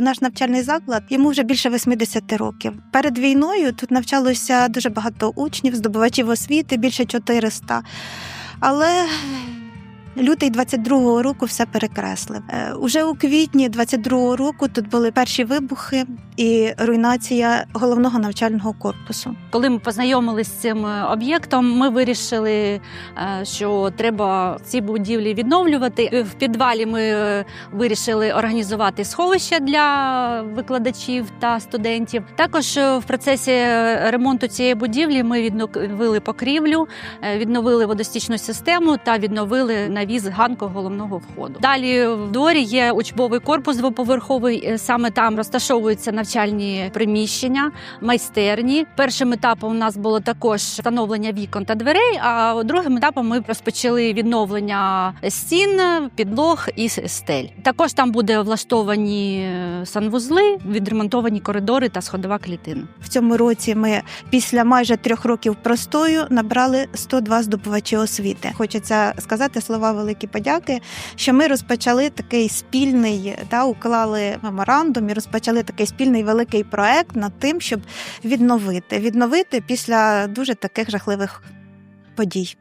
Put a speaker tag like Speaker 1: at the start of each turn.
Speaker 1: Наш навчальний заклад йому вже більше 80 років. Перед війною тут навчалося дуже багато учнів, здобувачів освіти, більше 400. Але лютий 22-го року все перекреслив. Е, Уже у квітні 22-го року тут були перші вибухи і руйнація головного навчального корпусу.
Speaker 2: Коли ми познайомилися з цим е, об'єктом, ми вирішили, е, що треба ці будівлі відновлювати. В підвалі ми вирішили організувати сховище для викладачів та студентів. Також в процесі ремонту цієї будівлі ми відновили покрівлю, відновили водостічну систему та відновили навіс ганку головного входу. Далі в дворі є учбовий корпус двоповерховий. е, Саме там розташовуються навчальні приміщення, майстерні. Першим етапом у нас було також встановлення вікон та дверей. А другим етапом ми розпочали відновлення стін, підлог і стель. Також там буде влаштовані е, санвузли, відремонтовані коридори та сходова клітина.
Speaker 1: В цьому році ми після майже трьох років простою набрали 102 здобувачі освіти. Хочеться сказати слова великі подяки, що ми розпочали такий спільний та уклали меморандум і розпочали такий спільний великий проект над тим, щоб відновити відновити після дуже таких жахливих подій.